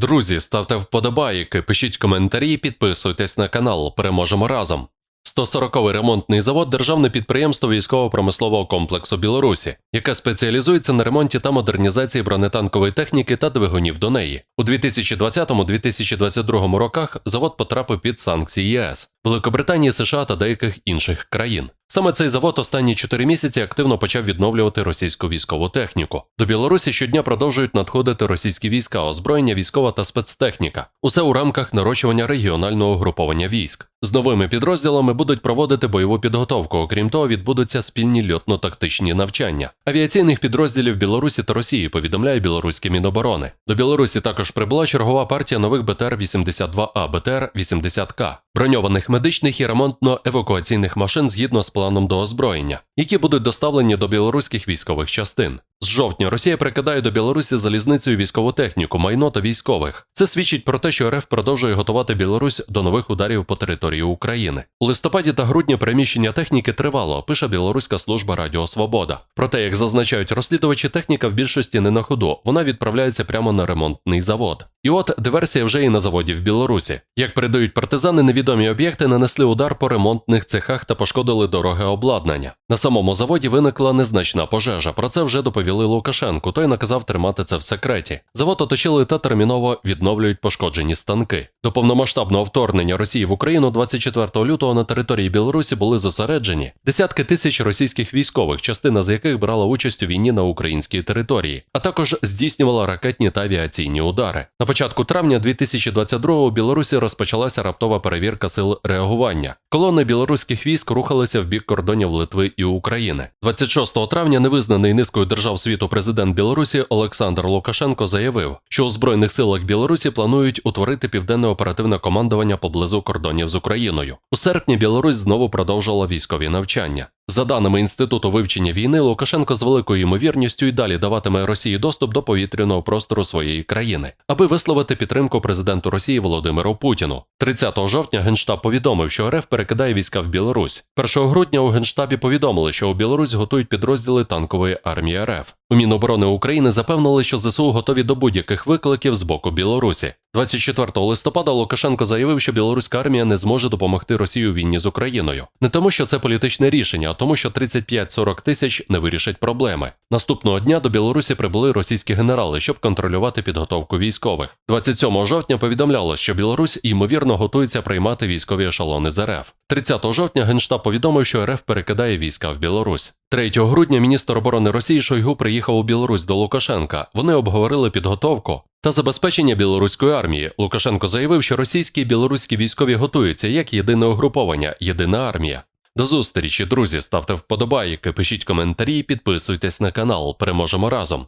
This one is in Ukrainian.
Друзі, ставте вподобайки, пишіть коментарі, підписуйтесь на канал. Переможемо разом. 140-й ремонтний завод державне підприємство військово-промислового комплексу Білорусі, яке спеціалізується на ремонті та модернізації бронетанкової техніки та двигунів до неї. У 2020-2022 роках завод потрапив під санкції ЄС, Великобританії, США та деяких інших країн. Саме цей завод останні 4 місяці активно почав відновлювати російську військову техніку. До Білорусі щодня продовжують надходити російські війська, озброєння, військова та спецтехніка. Усе у рамках нарощування регіонального угруповання військ. З новими підрозділами будуть проводити бойову підготовку. Окрім того, відбудуться спільні льотно-тактичні навчання. Авіаційних підрозділів Білорусі та Росії повідомляє білоруське Міноборони. До Білорусі також прибула чергова партія нових БТР-82А, БТР-80К, броньованих медичних і ремонтно-евакуаційних машин згідно з планом до озброєння, які будуть доставлені до білоруських військових частин. З жовтня Росія прикидає до Білорусі залізницею військову техніку, майно та військових. Це свідчить про те, що РФ продовжує готувати Білорусь до нових ударів по території України. У листопаді та грудні переміщення техніки тривало, пише Білоруська служба Радіо Свобода. Проте, як зазначають розслідувачі, техніка в більшості не на ходу, вона відправляється прямо на ремонтний завод. І от диверсія вже і на заводі в Білорусі. Як передають партизани, невідомі об'єкти нанесли удар по ремонтних цехах та пошкодили дороге обладнання. На самому заводі виникла незначна пожежа. Про це вже доповіли Лукашенку. Той наказав тримати це в секреті. Завод оточили та терміново відновлюють пошкоджені станки. До повномасштабного вторгнення Росії в Україну 24 лютого на території Білорусі були зосереджені десятки тисяч російських військових, частина з яких брала участь у війні на українській території, а також здійснювала ракетні та авіаційні удари. На початку травня 2022-го у Білорусі розпочалася раптова перевірка сил реагування. Колони білоруських військ рухалися в бік кордонів Литви і України. 26 травня невизнаний низкою держав світу президент Білорусі Олександр Лукашенко заявив, що у збройних силах Білорусі планують утворити південне оперативне командування поблизу кордонів з Україною. У серпні Білорусь знову продовжила військові навчання. За даними інституту вивчення війни, Лукашенко з великою ймовірністю і далі даватиме Росії доступ до повітряного простору своєї країни, аби висловити підтримку президенту Росії Володимиру Путіну. 30 жовтня Генштаб повідомив, що РФ перекидає війська в Білорусь. 1 грудня у Генштабі повідомили, що у Білорусь готують підрозділи танкової армії РФ. У Міноборони України запевнили, що ЗСУ готові до будь-яких викликів з боку Білорусі. 24 листопада Лукашенко заявив, що білоруська армія не зможе допомогти Росії у війні з Україною. Не тому, що це політичне рішення, а тому, що 35-40 тисяч не вирішать проблеми. Наступного дня до Білорусі прибули російські генерали, щоб контролювати підготовку військових. 27 жовтня повідомляло, що Білорусь ймовірно готується приймати військові ешелони з РФ. 30 жовтня Генштаб повідомив, що РФ перекидає війська в Білорусь. 3 грудня міністр оборони Росії Шойгу приїхав у Білорусь до Лукашенка. Вони обговорили підготовку та забезпечення білоруської армії. Лукашенко заявив, що російські і білоруські військові готуються як єдине угруповання, єдина армія. До зустрічі, друзі, ставте вподобайки, пишіть коментарі, підписуйтесь на канал. Переможемо разом.